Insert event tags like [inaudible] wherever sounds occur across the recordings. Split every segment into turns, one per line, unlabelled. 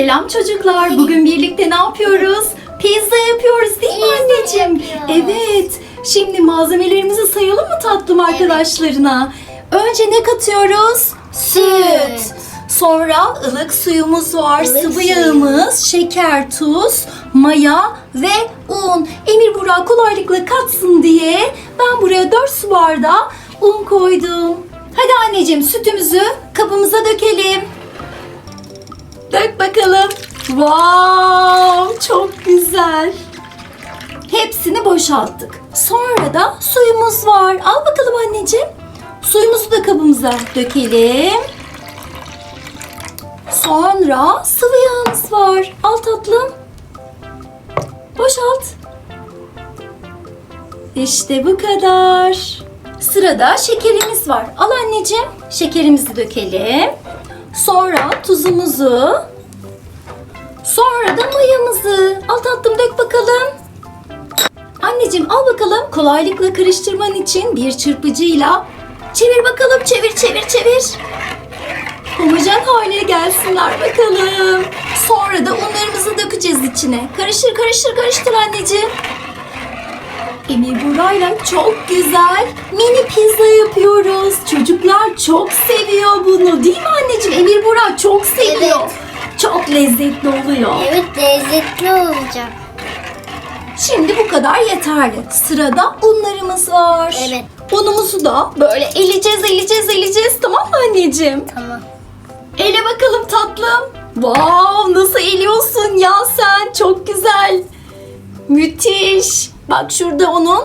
Selam çocuklar. Bugün birlikte ne yapıyoruz? Pizza yapıyoruz değil mi anneciğim? Evet. Şimdi malzemelerimizi sayalım mı tatlım arkadaşlarına? Önce ne katıyoruz?
Süt.
Sonra ılık suyumuz var,
Ilık
sıvı
suyu.
yağımız, şeker, tuz, maya ve un. Emir Burak kolaylıkla katsın diye ben buraya 4 su bardağı un koydum. Hadi anneciğim sütümüzü kabımıza dökelim. Dök bakalım. Wow, çok güzel. Hepsini boşalttık. Sonra da suyumuz var. Al bakalım anneciğim. Suyumuzu da kabımıza dökelim. Sonra sıvı yağımız var. Al tatlım. Boşalt. İşte bu kadar. Sırada şekerimiz var. Al anneciğim. Şekerimizi dökelim. Sonra tuzumuzu. Sonra da mayamızı. Al tatlım dök bakalım. Anneciğim al bakalım kolaylıkla karıştırman için bir çırpıcıyla çevir bakalım çevir çevir çevir. Homojen hale gelsinler bakalım. Sonra da unlarımızı dökeceğiz içine. Karıştır karıştır karıştır anneciğim. Emir Buray'la çok güzel mini pizza yapıyoruz. Çocuklar çok seviyor bunu değil mi anneciğim? Emir Buray çok seviyor.
Evet.
Çok lezzetli oluyor.
Evet lezzetli olacak.
Şimdi bu kadar yeterli. Sırada unlarımız var.
Evet.
Unumuzu da böyle eleyeceğiz, eleyeceğiz, eleyeceğiz. Tamam mı anneciğim?
Tamam.
Ele bakalım tatlım. Wow, nasıl eliyorsun ya sen? Çok güzel. Müthiş. Bak şurada onun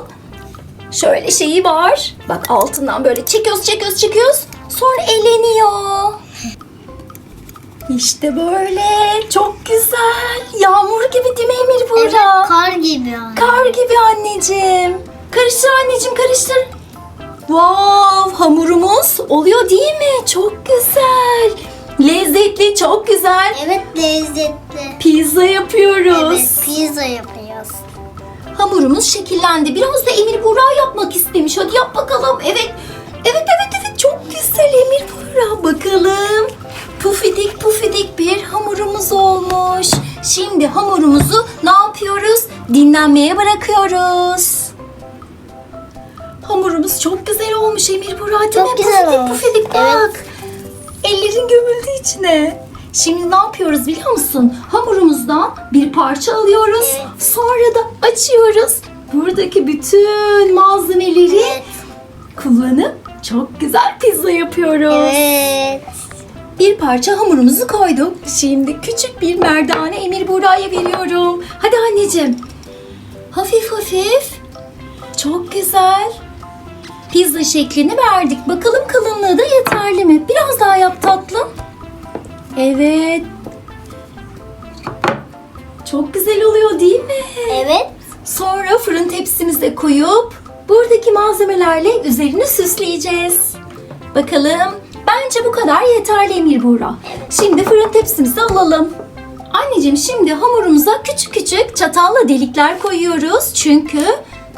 şöyle şeyi var. Bak altından böyle çekiyoruz, çekiyoruz, çekiyoruz. Sonra eleniyor. [laughs] İşte böyle. Çok güzel. Yağmur gibi değil mi Emir Buğra?
Evet kar gibi yani.
Kar gibi anneciğim. Karıştır anneciğim karıştır. Wow hamurumuz oluyor değil mi? Çok güzel. Lezzetli çok güzel.
Evet lezzetli.
Pizza yapıyoruz.
Evet pizza yapıyoruz.
Hamurumuz şekillendi. Biraz da Emir Buğra yapmak istemiş. Hadi yap bakalım. Evet. Evet evet evet çok güzel Emir Buğra. Bakalım. Pufidik pufidik bir hamurumuz olmuş. Şimdi hamurumuzu ne yapıyoruz? Dinlenmeye bırakıyoruz. Hamurumuz çok güzel olmuş Emir Buğra değil
Çok
mi?
güzel
pufidik
olmuş.
pufidik bak.
Evet.
Ellerin gömüldü içine. Şimdi ne yapıyoruz biliyor musun? Hamurumuzdan bir parça alıyoruz.
Evet.
Sonra da açıyoruz. Buradaki bütün malzemeleri
Evet.
kullanıp çok güzel pizza yapıyoruz.
Evet.
Bir parça hamurumuzu koyduk. Şimdi küçük bir merdane Emir Buğra'ya veriyorum. Hadi anneciğim. Hafif hafif. Çok güzel. Pizza şeklini verdik. Bakalım kalınlığı da yeterli Evet. Çok güzel oluyor değil mi?
Evet.
Sonra fırın tepsimize koyup buradaki malzemelerle üzerini süsleyeceğiz. Bakalım. Bence bu kadar yeterli Emir Buğra. Şimdi fırın tepsimizi alalım. Anneciğim şimdi hamurumuza küçük küçük çatalla delikler koyuyoruz. Çünkü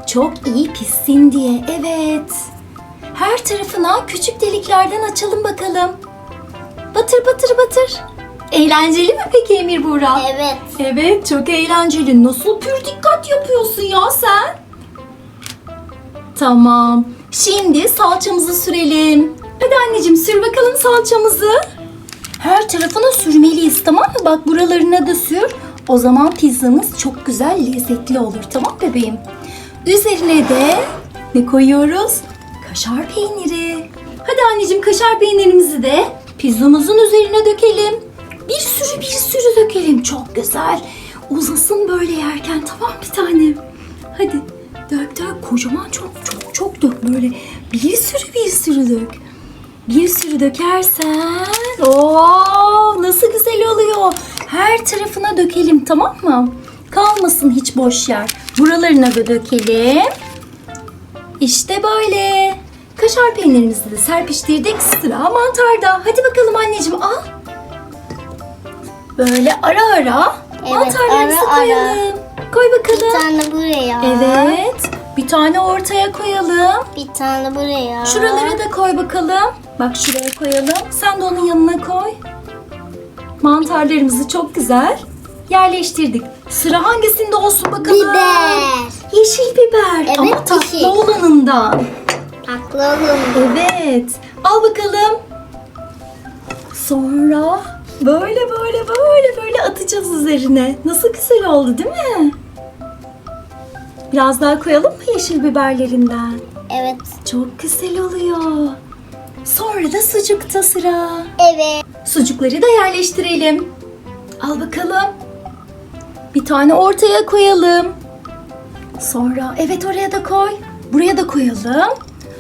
çok iyi pişsin diye. Evet. Her tarafına küçük deliklerden açalım bakalım. Batır batır batır. Eğlenceli mi peki Emir Buğra?
Evet.
Evet çok eğlenceli. Nasıl pür dikkat yapıyorsun ya sen? Tamam. Şimdi salçamızı sürelim. Hadi anneciğim sür bakalım salçamızı. Her tarafına sürmeliyiz tamam mı? Bak buralarına da sür. O zaman pizzamız çok güzel lezzetli olur tamam bebeğim. Üzerine de ne koyuyoruz? Kaşar peyniri. Hadi anneciğim kaşar peynirimizi de pizzamızın üzerine dökelim. Bir sürü bir sürü dökelim. Çok güzel. Uzasın böyle yerken tamam bir tanem. Hadi dök dök kocaman çok çok çok dök böyle. Bir sürü bir sürü dök. Bir sürü dökersen Oo, nasıl güzel oluyor. Her tarafına dökelim tamam mı? Kalmasın hiç boş yer. Buralarına da dökelim. İşte böyle. Kaşar peynirimizi de serpiştirdik. Sıra mantarda. Hadi bakalım anneciğim al. Böyle ara ara
Evet,
mantarlarımızı
ara ara.
koyalım. Koy
Bir
bakalım.
tane buraya.
Evet. Bir tane ortaya koyalım.
Bir tane buraya.
Şuralara da koy bakalım. Bak şuraya koyalım. Sen de onun yanına koy. Mantarlarımızı çok güzel yerleştirdik. Sıra hangisinde olsun bakalım?
Biber.
Yeşil biber.
Evet,
Ama tatlı
yeşil.
olanından.
Haklı olun.
Evet. Al bakalım. Sonra böyle böyle böyle böyle atacağız üzerine. Nasıl güzel oldu değil mi? Biraz daha koyalım mı yeşil biberlerinden?
Evet.
Çok güzel oluyor. Sonra da sucukta sıra.
Evet.
Sucukları da yerleştirelim. Al bakalım. Bir tane ortaya koyalım. Sonra evet oraya da koy. Buraya da koyalım.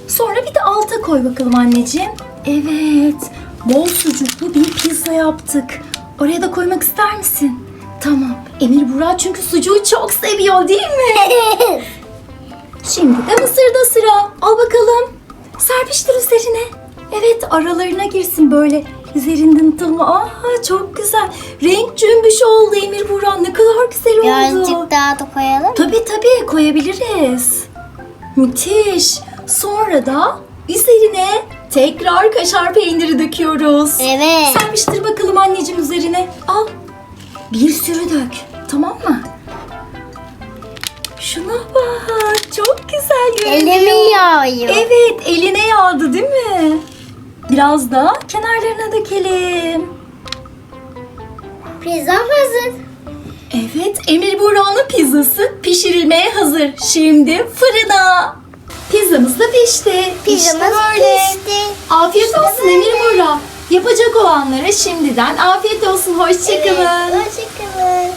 Sonra bir de alta koy bakalım anneciğim. Evet. Bol sucuklu bir pizza yaptık. Oraya da koymak ister misin? Tamam. Emir Burak çünkü sucuğu çok seviyor değil mi? [laughs] Şimdi de mısırda sıra. Al bakalım. Serpiştir üzerine. Evet aralarına girsin böyle. Üzerinden ıtılma. Aa çok güzel. Renk cümbüş oldu Emir Buran. Ne kadar güzel oldu.
Birazcık daha da koyalım.
Tabii tabii koyabiliriz. Müthiş. Sonra da üzerine tekrar kaşar peyniri döküyoruz.
Evet.
Serpiştir bakalım anneciğim üzerine. Al. Bir sürü dök. Tamam mı? Şuna bak. Çok güzel görünüyor.
Elimi yağıyor.
Evet eline yağdı değil mi? Biraz da kenarlarına dökelim.
Pizza hazır.
Evet Emir Burak'ın pizzası pişirilmeye hazır. Şimdi fırına. Pizzamız da pişti.
Pizzamız
işte böyle.
pişti.
Afiyet olsun Emir Burak. Yapacak olanlara şimdiden afiyet olsun. Hoşçakalın.
Evet, Hoşçakalın.